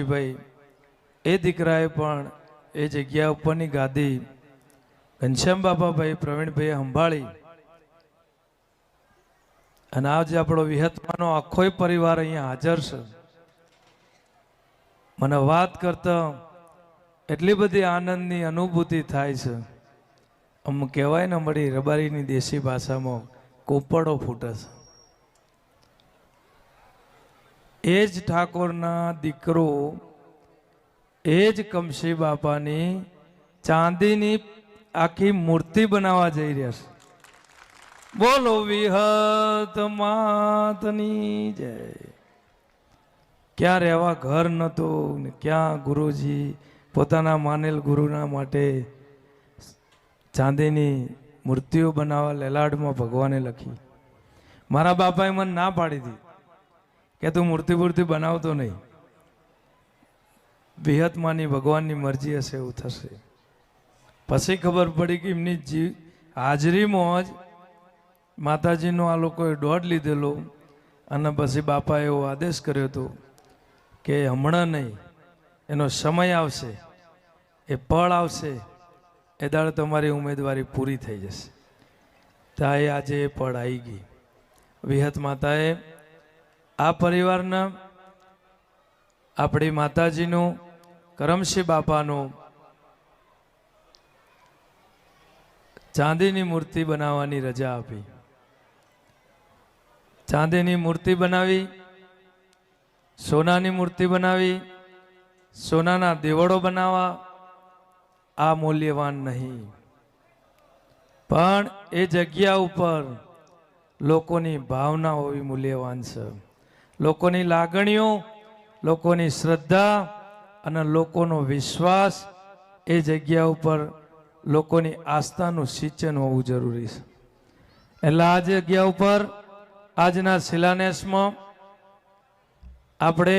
ભાઈ એ દીકરાએ પણ એ જગ્યા ઉપરની ગાદી ઘનશ્યામ બાપાભાઈ, પ્રવીણભાઈએ સંભાળી. અને આજે આપણો વિહતમાનો આખો પરિવાર અહીંયા હાજર છે. મને વાત કરતા એટલી બધી આનંદની અનુભૂતિ થાય છે. આમ કહેવાય ને મળી રબારીની દેશી ભાષામાં, કોપડો ફૂટે છે. એ જ ઠાકોરના દીકરો, એ જ કમશી બાપાની ચાંદીની આખી મૂર્તિ બનાવવા જઈ રહ્યા છે. બોલો વિહત માતની જય. ક્યાં રહેવા ઘર નહોતું ને ક્યાં ગુરુજી પોતાના માનેલ ગુરુના માટે ચાંદીની મૂર્તિઓ બનાવવા લેલાડમાં ભગવાને લખી. મારા બાપાએ મને ના પાડી હતી કે તું મૂર્તિ મૂર્તિ બનાવતો નહીં. વિહતમાની ભગવાનની મરજી હશે એવું થશે. પછી ખબર પડી કે એમની જીવ હાજરીમાં જ માતાજીનો આ લોકોએ દોઢ લીધેલો અને પછી બાપાએ એવો આદેશ કર્યો હતો કે હમણાં નહીં, એનો સમય આવશે, એ પળ આવશે, એ દાડે તમારી ઉમેદવારી પૂરી થઈ જશે. ત્યાં આજે એ પળ આવી ગઈ. વિહત માતાએ આ પરિવારના આપણી માતાજીનું, કરમશી બાપાનું ચાંદીની મૂર્તિ બનાવવાની રજા આપી. ચાંદીની મૂર્તિ બનાવી, સોનાની મૂર્તિ બનાવી, સોનાના દેવળો બનાવવા, આ મૂલ્યવાન નહીં. પણ એ જગ્યા ઉપર લોકોની ભાવના હોવી મૂલ્યવાન છે. લોકોની લાગણીઓ, લોકોની શ્રદ્ધા અને લોકોનો વિશ્વાસ એ જગ્યા ઉપર લોકોની આસ્થાનું સિંચન હોવું જરૂરી છે. એટલે આ જગ્યા ઉપર આજના શિલાન્યાસમાં આપણે